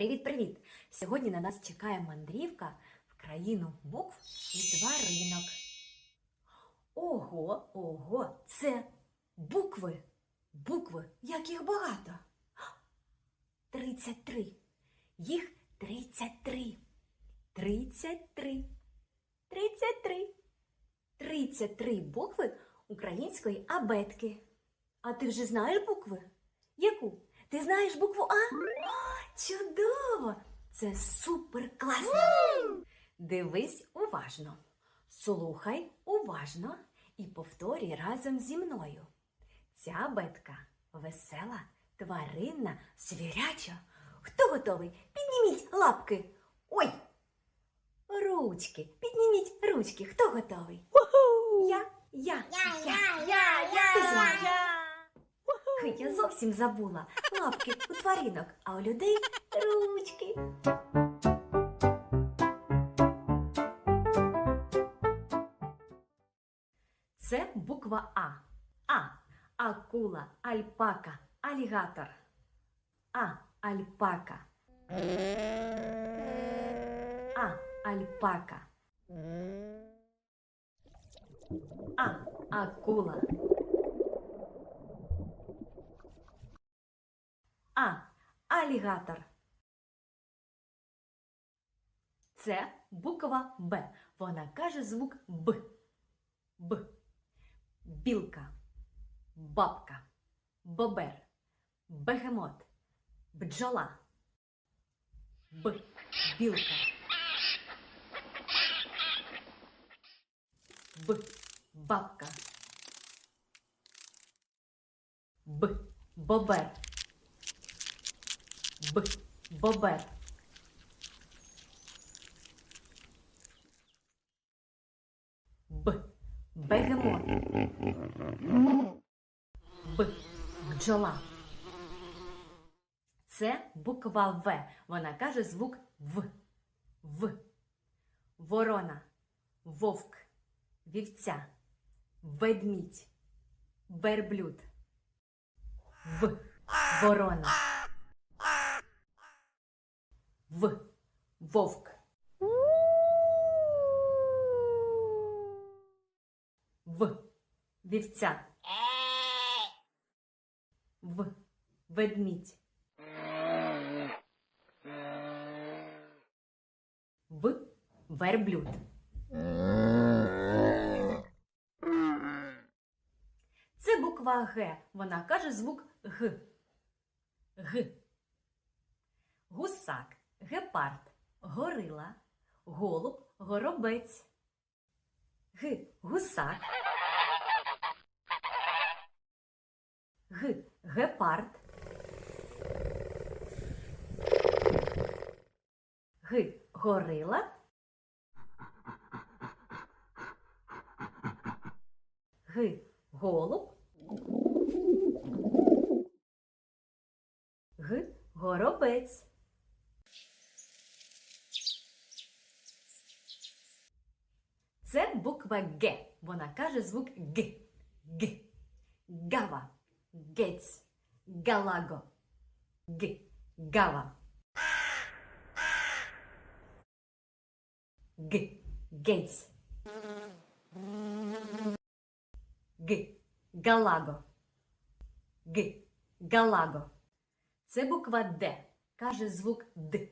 Привіт-привіт! Сьогодні на нас чекає мандрівка в країну букв і тваринок. Ого, ого, це букви. Букви, як їх багато. 33. Їх 33. 33. 33. 33 букви української абетки. А ти вже знаєш букви? Яку? Ти знаєш букву А? Чудово! Це супер класно! Дивись уважно, слухай уважно і повторюй разом зі мною. Ця абетка весела, тваринна, звіряча. Хто готовий? Підніміть лапки. Ой! Ручки. Підніміть ручки. Хто готовий? Я, я, я, я. Хи, Я зовсім забула. Лапки у тваринок, а у людей ручки. Це буква А. А. Акула, альпака, алігатор. А. Альпака. А. Альпака. А. Акула. А. Алігатор. Це буква Б. Вона каже звук Б. Б. Білка. Бабка. Бобер. Бегемот. Бджола. Б. Білка. Б. Бабка. Б. Бобер. Б. Бобер. Б. Бегемот. Б. Бджола. Це буква В. Вона каже звук В. В. Ворона. Вовк. Вівця. Ведмідь. Верблюд. В. Ворона. В. Вовк. В. Вівця. В. Ведмідь. В. Верблюд. Це буква Г. Вона каже звук Г. Г. Гусак, гепард, горила, голуб, горобець. Г. Гусак. Г. Гепард. Г. Горила. Г. Голуб. Г. Горобець. Це буква Г. Вона каже звук Г. Г. Гава. Гець. Галаго. Г. Гава. Г. Гець. Г. Галаго. Г. Галаго. Це буква Д. Каже звук Д.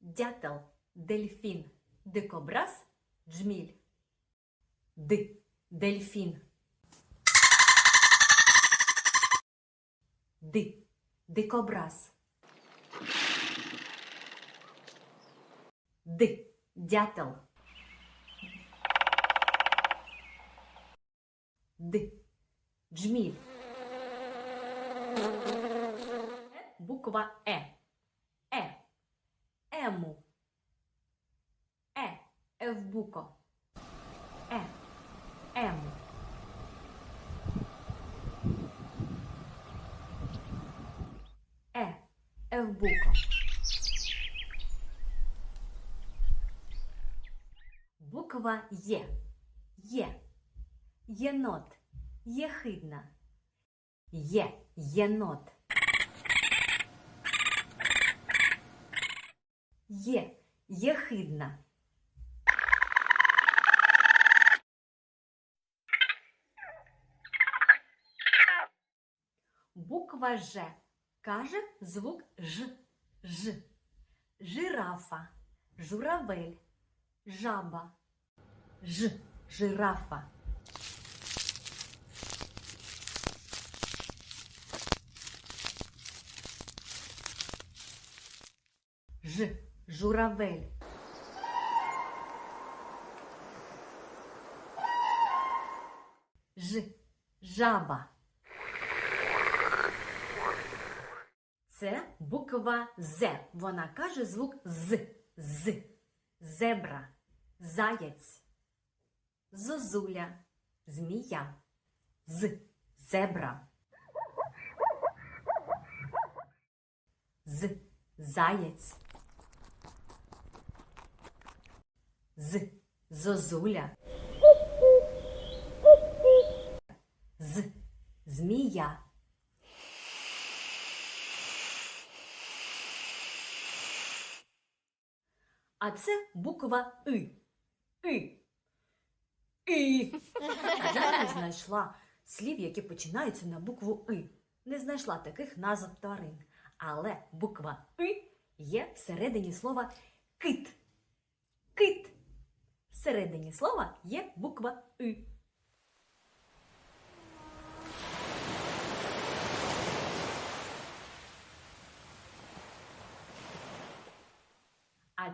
Дятел, дельфін, дикобраз, джміль. Д. Дельфін. Д. Дикобраз. Д. Дятел. Д. Джміль. Буква Е. Е. Ему. Е. Евбуко. Е. Ему. Е. Евбуко. Буква Є. Є. Єнот. Єхидна. Є. Єнот. Є. Єхидна. Буква Ж каже звук Ж. Ж. Жирафа, журавель, жаба. Ж. Жирафа. Ж. Журавель. Ж. Жаба. Це буква З. Вона каже звук з. З. Зебра. Заєць. Зозуля. Змія. З. Зебра. З. Заєць. З. Зозуля. З. Змія. А це буква И. И. І. Я не знайшла слів, які починаються на букву И. Не знайшла таких назв тварин. Але буква И є всередині слова кит. Кит. Всередині слова є буква И.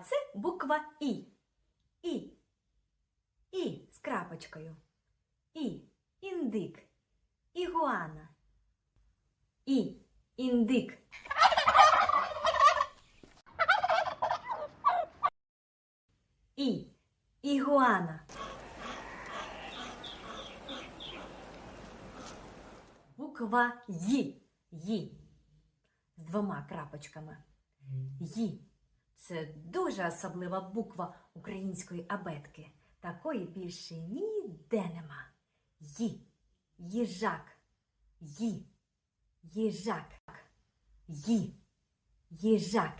це буква І. І. І з крапочкою. І. Індик. Ігуана. І. Індик. І. Ігуана. Буква Ї. Ї. З двома крапочками. Ї. Це дуже особлива буква української абетки. Такої більше ніде нема. Ї. Їжак. Ї. Їжак. Ї. Їжак.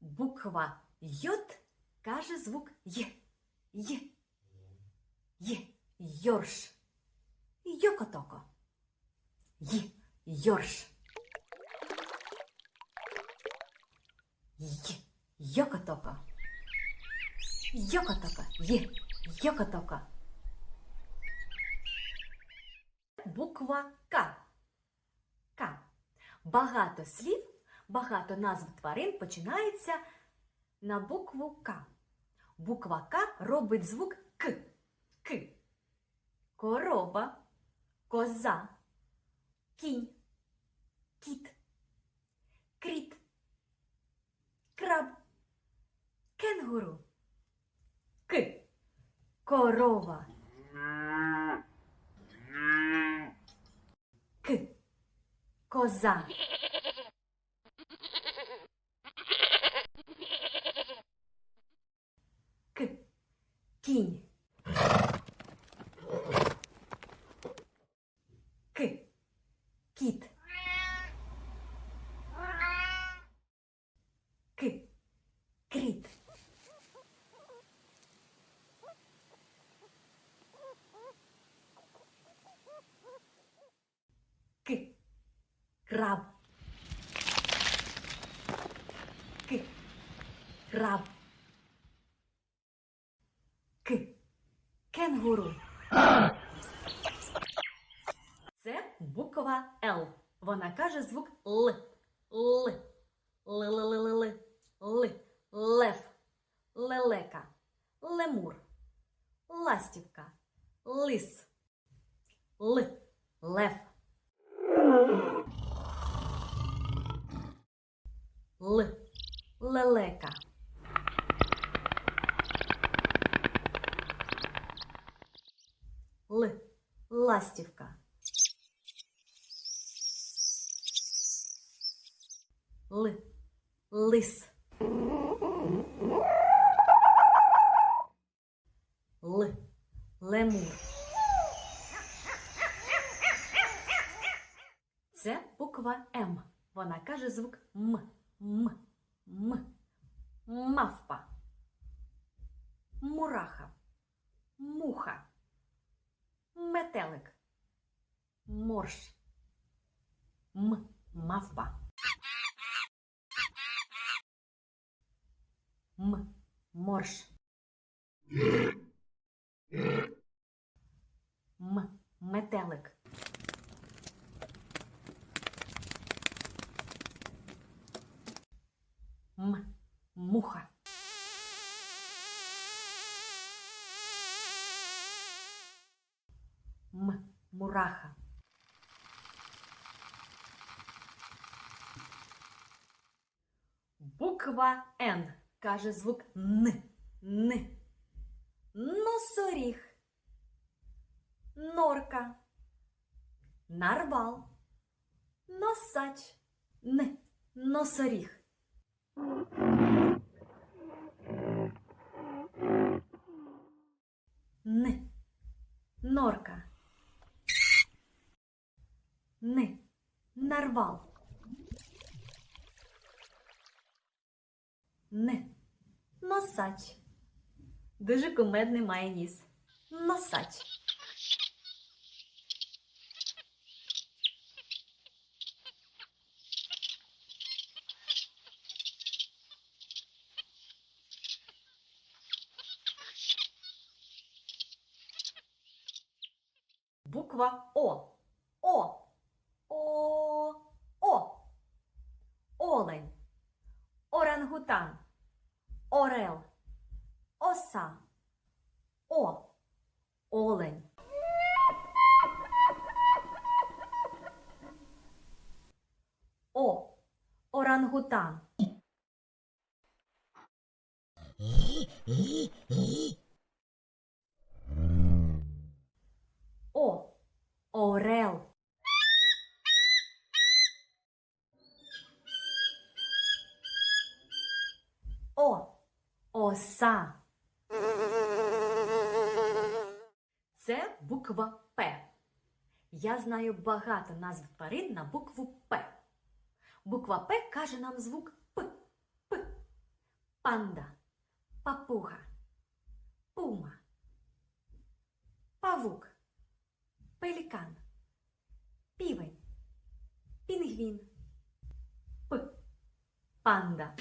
Буква Йот каже звук Й. Й. Й. Йорш. Йокотоко. Й. Йорш. Й. Йокотоко. Йокотоко. Й. Йокотоко. Буква К. К. Багато слів, багато назв тварин починається на букву К. Буква К робить звук К. К. Корова, коза, кінь, кіт, кріт, краб, кенгуру. К. Корова. К. Коза. К. Кінь. К. Кіт. К. Кріт. К. Краб. К. Краб. К. Кенгуру. Це буква Л. Вона каже звук Л. Л. Л-л-л-л-л. Л. Лев. Лелека. Лемур. Ластівка. Лис. Л. Лев. Л. Лелека. Л. Ластівка. Л. Лис. Л. Лемур. буква М. Вона каже звук М. М. М. Мавпа. Мураха. Муха. Метелик. Морж. М. Мавпа. М. Морж. Каже звук Н. Н. Носоріг. Норка. Нарвал. Носач. Н. Носоріг. Н. Норка. Н. Нарвал. Н. Носач. Дуже кумедний має ніс. Носач. Буква О. О. О. О. Олень. Орангутан. Орел. Оса. О. Олень. О. Орангутан. О. Орел. О. Оса. Це буква П. Я знаю багато назв тварин на букву П. Буква П каже нам звук П. П. Панда. Папуга. Пума. Павук. Пелікан. Півень. Пінгвін. П. Панда.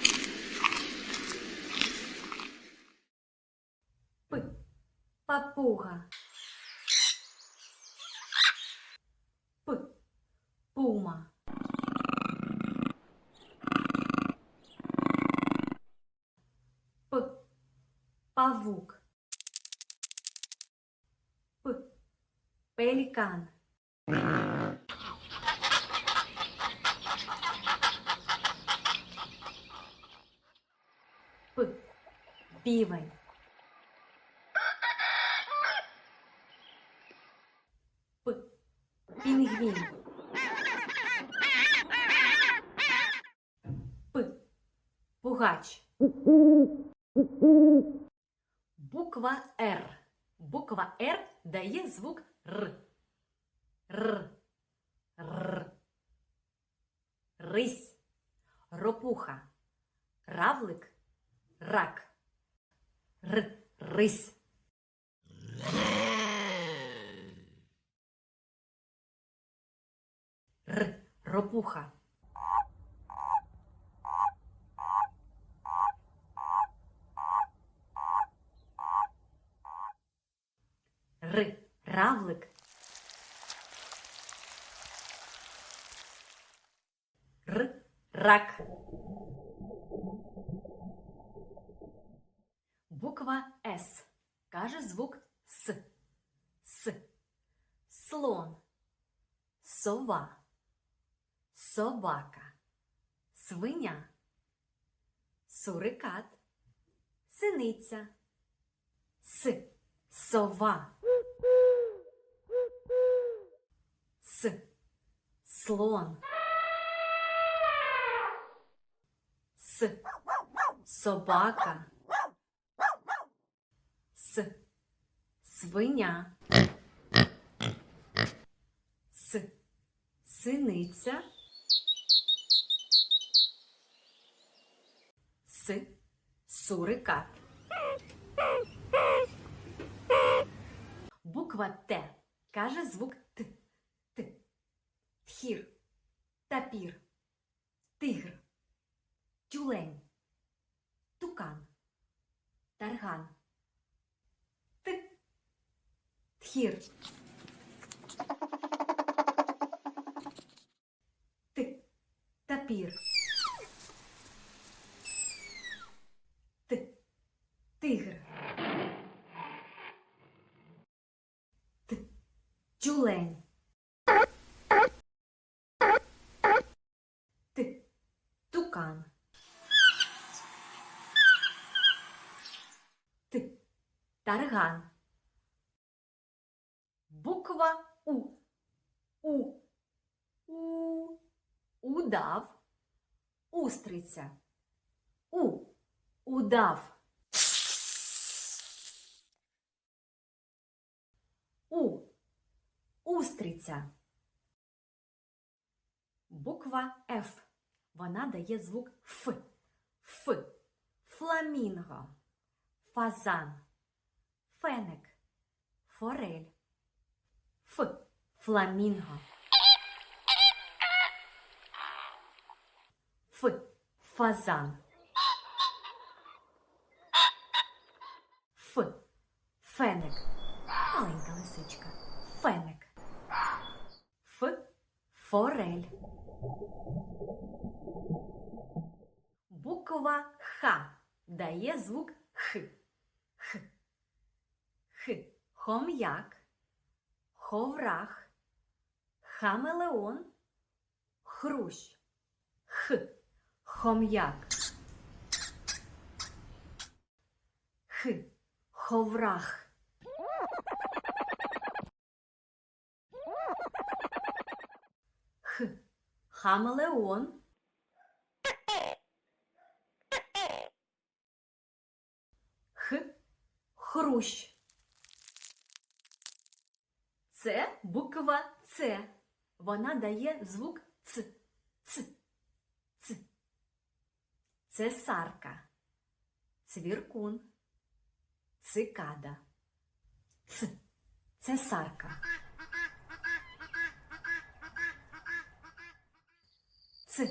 П. Папуга. П. Пума. П. Павук. П. Пелікан. П. Півень. П. Пінгвін. П. Пугач. Буква Р. Буква Р дає звук Р. Р. Р. Рись. Ропуха. Равлик. Рак. Р. Рись. Р. Ропуха. Р. Равлик. Р. Рак. Буква С. Каже звук С. С. Слон. Сова. Собака. Свиня. Сурикат. Синиця. С. Сова. С. Слон. С. Собака. С. Свиня. С. Синиця. С. Сурикат. Буква Т каже звук Тхір. Тапір. Тигр. Тюлень. Тукан. Тарган. Т. Тхір. Т. Тапір. Т. Тигр. Т. Тюлень. Т. Тукан. Т. Тарган. Буква У. У. У. Удав. Устриця. У. Удав. У. Устриця. Буква Ф. Вона дає звук Ф. Ф. Фламінго. Фазан. Феник. Форель. Ф. Фламінго. Ф. Фазан. Ф. Феник. Маленька лисичка. Феник. Ф. Форель. Буква Х дає звук Х. Х. Хом'як. Ховрах. Хамелеон. Хрущ. Х. Хом'як. Х. Ховрах. Х. Хамелеон. Х. Хрущ. Це буква С. Вона дає звук Ц. Ц. Ц. Це сарка. Цвіркун. Цикада. Ц. Це сарка. Ц.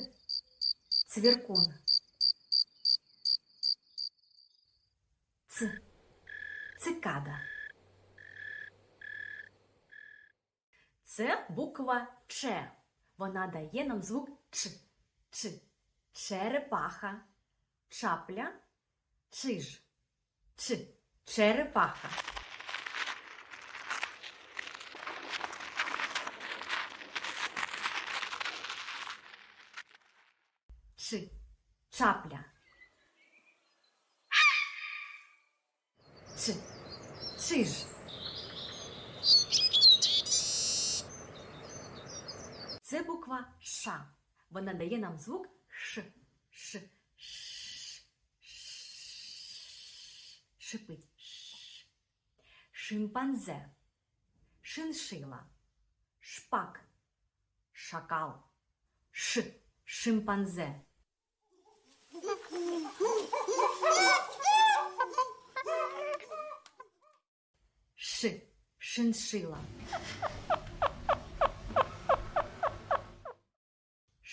Цвіркун. Ц. Цикада. Це буква Ч. Вона дає нам звук Ч. Ч. Черепаха. Чапля. Чиж. Ч. Черепаха. Ч. Чапля. Ч. Чиж. Це буква Ш. Вона дає нам звук Ш. Ш. Ш. Шипить. Ш. Шимпанзе. Шиншила. Шпак. Шакал. Ш. Шимпанзе. Ш. Шиншила.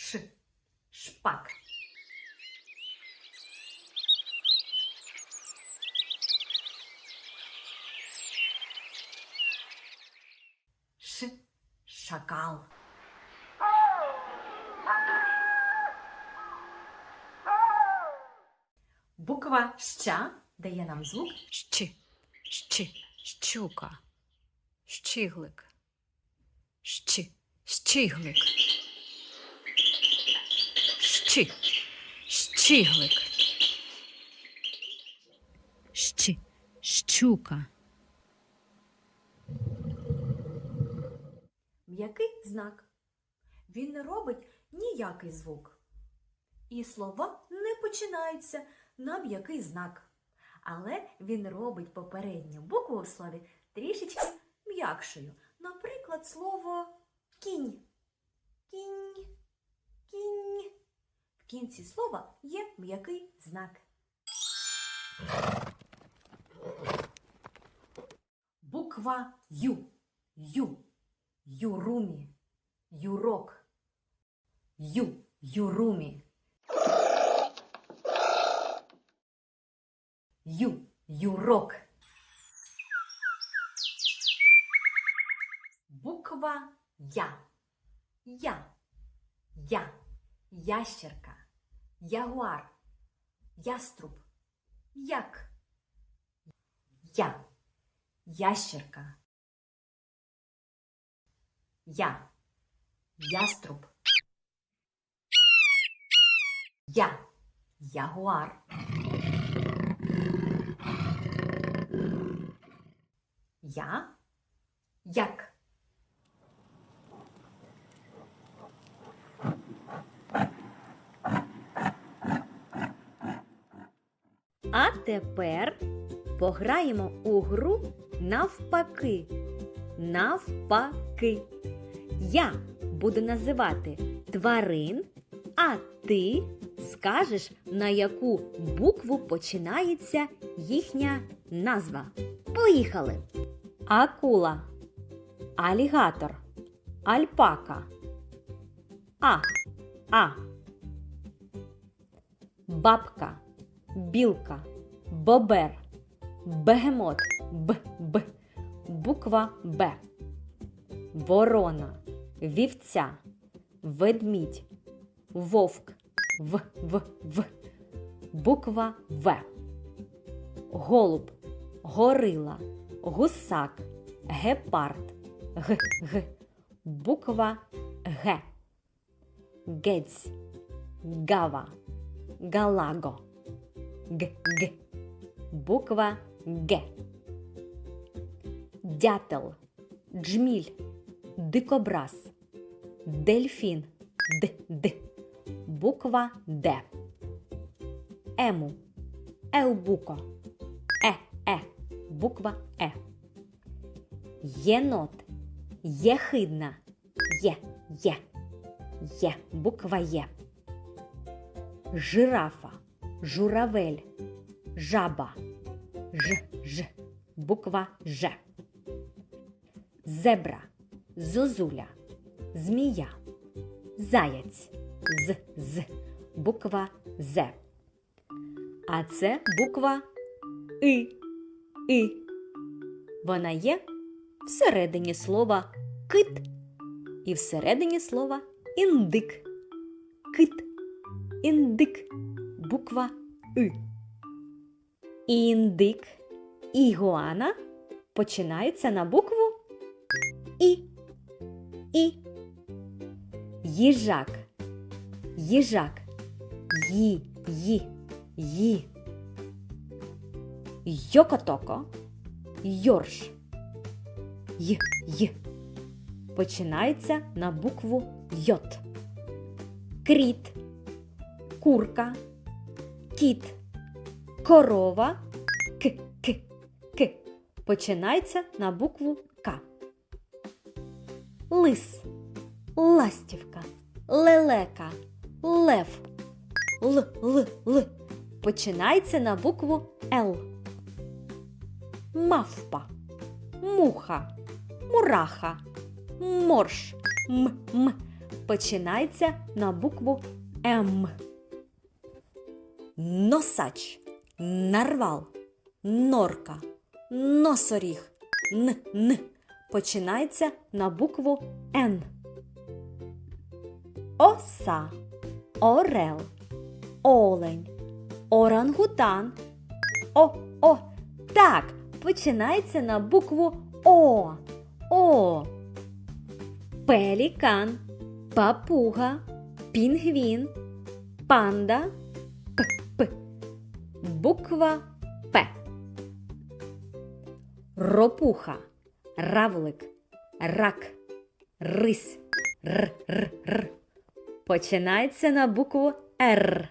Ш. Шпак. Ш. Шакал. Буква Щ дає нам звук Щ, щ, щука, щиглик, щ, щиглик, щ, щиглик, щ, щука, м'який знак. Він не робить ніякий звук. І слова не починаються на м'який знак. Але він робить попередню букву в слові трішечки м'якшою. Наприклад, слово кінь. Кінь. Кінь. В кінці слова є м'який знак. Буква Ю. Ю. Юрумі. Юрок. Ю. Юрумі. Ю. Юрок. Буква Я. Я. Я. Ящерка. Ягуар. Яструб. Як. Я. Ящерка. Я. Яструб. Я. Ягуар. Я. Як. А тепер пограємо у гру навпаки. Навпаки. Я буду називати тварин, а ти скажеш, на яку букву починається їхня назва. Поїхали! Акула, алігатор, альпака. А. А. Бабка. Білка, бобер, бегемот, б, б, буква Б, ворона, вівця, ведмідь, вовк, в, в, в, буква В, голуб, горила, гусак, гепард, г, г, буква Г, гець, гава, галаго. Г, Г. Буква Г. Дятел, джміль, дикобраз, дельфін, Д, Д. Буква Д. Ему, еубуко, Е, Е. Буква Е. Єнот, єхидна, Є, Є. Є. Буква Є. Жирафа журавель, жаба, ж, ж, буква Ж. Зебра, зозуля, змія, заяць, з, з, буква З. А це буква И. И. Вона є всередині слова кит і всередині слова індик. Кит, індик буква И. Індик і ігуана починаються на букву І. І. Їжак. Їжак. Ї. Ї. Ї. Йокотоко. Йорш. Й. Й. Починається на букву Йот. Кріт. Курка кіт, корова, к, к, к. Починається на букву К. Лис, ластівка, лелека, лев, л, л, л. Починається на букву Л. Мавпа, муха, мураха, морж, м, м. Починається на букву М. Носач, нарвал, норка, носоріг, н, н. Починається на букву Н. Оса, орел, олень, орангутан. О, о, так, починається на букву О. О. Пелікан, папуга, пінгвін, панда. П. Буква П. Ропуха. Равлик. Рак. Рись. Р. Р. Р. Починається на букву Р.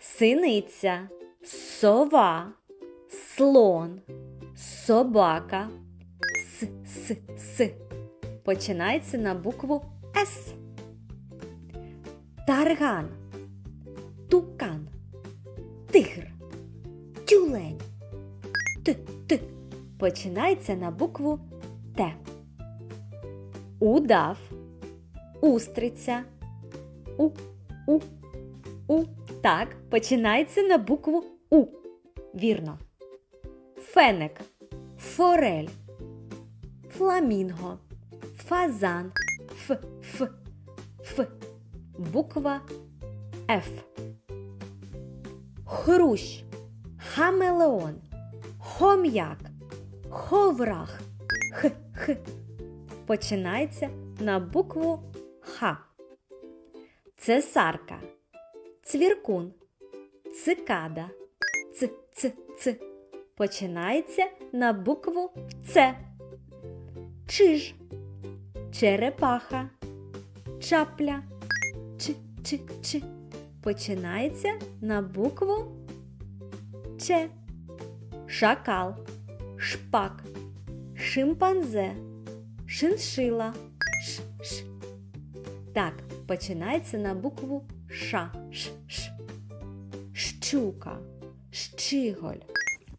Синиця. Сова. Слон. Собака. С. С. С. Починається на букву С. Тарган тукан, тигр, тюлень. Т, т. Починається на букву Т. Удав, устриця. У, у, у. Так, починається на букву У. Вірно. Феник, форель, фламінго, фазан, ф, ф, ф. Буква Ф. Хрущ, хамелеон, хом'як, ховрах, х, х. Починається на букву Х. Цесарка, цвіркун, цикада, ц, ц, ц. Починається на букву Ц. Чиж, черепаха, чапля, ч, ч, ч. Починається на букву Ч. Шакал, шпак, шимпанзе, шиншила. Так, починається на букву Ш. Ш, ш. Щука, щиголь.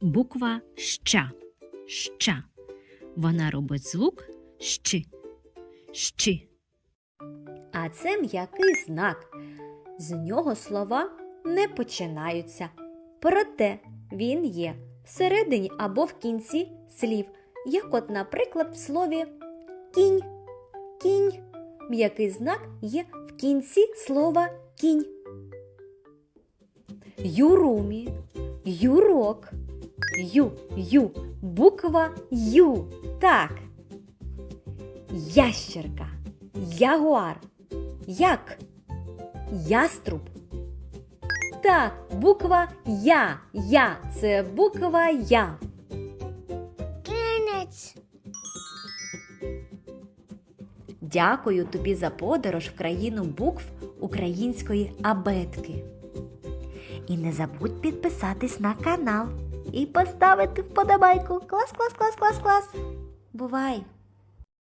Буква ща. Ща. Вона робить звук щи. Щи. А це м'який знак. З нього слова не починаються. Проте він є всередині або в кінці слів, як от, наприклад, в слові кінь. Кінь. М'який знак є в кінці слова кінь. Юрумі, юрок, ю, ю, буква Ю. Так. Ящерка, ягуар, як, яструб. Так, буква Я. Я. Це буква Я. Дякую тобі за подорож в країну букв української абетки. І не забудь підписатись на канал і поставити вподобайку. Клас, клас, клас, клас, клас. Бувай!